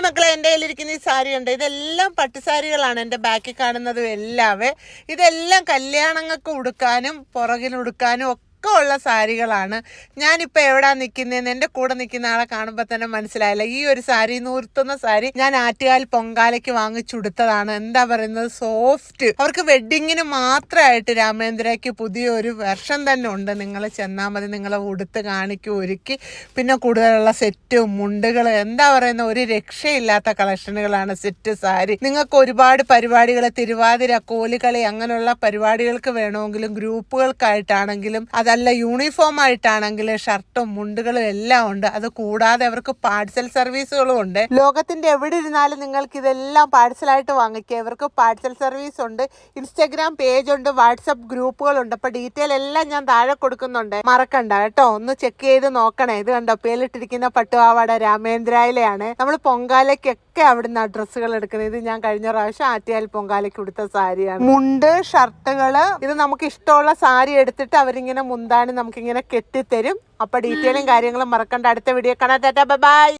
Hi മക്കളെ എന്റെ കയ്യിലിരിക്കുന്ന ഈ സാരി ഉണ്ട് ഇതെല്ലാം പട്ടുസാരികളാണ് എന്റെ ബാക്കിൽ കാണുന്നതും എല്ലാവേ. ഇതെല്ലാം കല്യാണങ്ങൾക്ക് ഉടുക്കാനും പുറകിൽ ഉടുക്കാനും ഒക്കെ ഉള്ള സാരികളാണ്. ഞാനിപ്പോൾ എവിടാ നിൽക്കുന്നതെന്ന് എന്റെ കൂടെ നിൽക്കുന്ന ആളെ കാണുമ്പോൾ തന്നെ മനസ്സിലായില്ല. ഈ ഒരു സാരി നൂർത്തുന്ന സാരി ഞാൻ ആറ്റുകാൽ പൊങ്കാലയ്ക്ക് വാങ്ങിച്ചുടുത്തതാണ് എന്താ പറയുന്നത്? സോഫ്റ്റ്. അവർക്ക് വെഡിങ്ങിന് മാത്രമായിട്ട് രാമേന്ദ്രയ്ക്ക് പുതിയൊരു വെർഷൻ തന്നെ ഉണ്ട്. നിങ്ങൾ ചെന്നാൽ മതി നിങ്ങളെ ഉടുത്ത് കാണിക്കും ഒരുക്കി. പിന്നെ കൂടുതലുള്ള സെറ്റും മുണ്ടുകൾ എന്താ പറയുന്ന ഒരു രക്ഷയില്ലാത്ത കളക്ഷനുകളാണ് സെറ്റ് സാരി. നിങ്ങൾക്ക് ഒരുപാട് പരിപാടികൾ തിരുവാതിര കോലുകളി അങ്ങനെയുള്ള പരിപാടികൾക്ക് വേണമെങ്കിലും ഗ്രൂപ്പുകൾക്കായിട്ടാണെങ്കിലും അതല്ല യൂണിഫോം ആയിട്ടാണെങ്കിൽ ഷർട്ടും മുണ്ടുകളും എല്ലാം ഉണ്ട്. അത് കൂടാതെ അവർക്ക് പാഴ്സൽ സർവീസുകളും ഉണ്ട്. ലോകത്തിന്റെ എവിടെ ഇരുന്നാലും നിങ്ങൾക്ക് ഇതെല്ലാം പാഴ്സലായിട്ട് വാങ്ങിക്കുക ഇവർക്ക് പാഴ്സൽ സർവീസ് ഉണ്ട് ഇൻസ്റ്റഗ്രാം പേജ് ഉണ്ട് വാട്സപ്പ് ഗ്രൂപ്പുകളുണ്ട് അപ്പൊ ഡീറ്റെയിൽ എല്ലാം ഞാൻ താഴെ കൊടുക്കുന്നുണ്ട്. മറക്കണ്ട കേട്ടോ. ഒന്ന് ചെക്ക് ചെയ്ത് നോക്കണേ. ഇത് കണ്ടോ? പേലിട്ടിരിക്കുന്ന പട്ടുപാവാട രാമേന്ദ്രയിലെയാണ്. നമ്മൾ പൊങ്കാലയ്ക്കൊക്കെ അവിടുന്ന് ഡ്രസ്സുകൾ എടുക്കുന്നത്. ഇത് ഞാൻ കഴിഞ്ഞ പ്രാവശ്യം ആറ്റിയാൽ പൊങ്കാലയ്ക്ക് കൊടുത്ത സാരിയാണ്. മുണ്ട് ഷർട്ടുകൾ. ഇത് നമുക്ക് ഇഷ്ടമുള്ള സാരി എടുത്തിട്ട് അവരിങ്ങനെ മുന്താണി നമുക്കിങ്ങനെ കെട്ടിത്തരും. അപ്പൊ ഡീറ്റെയിലും കാര്യങ്ങളും മറക്കണ്ട. അടുത്ത വീഡിയോ കാണാൻ ബൈ.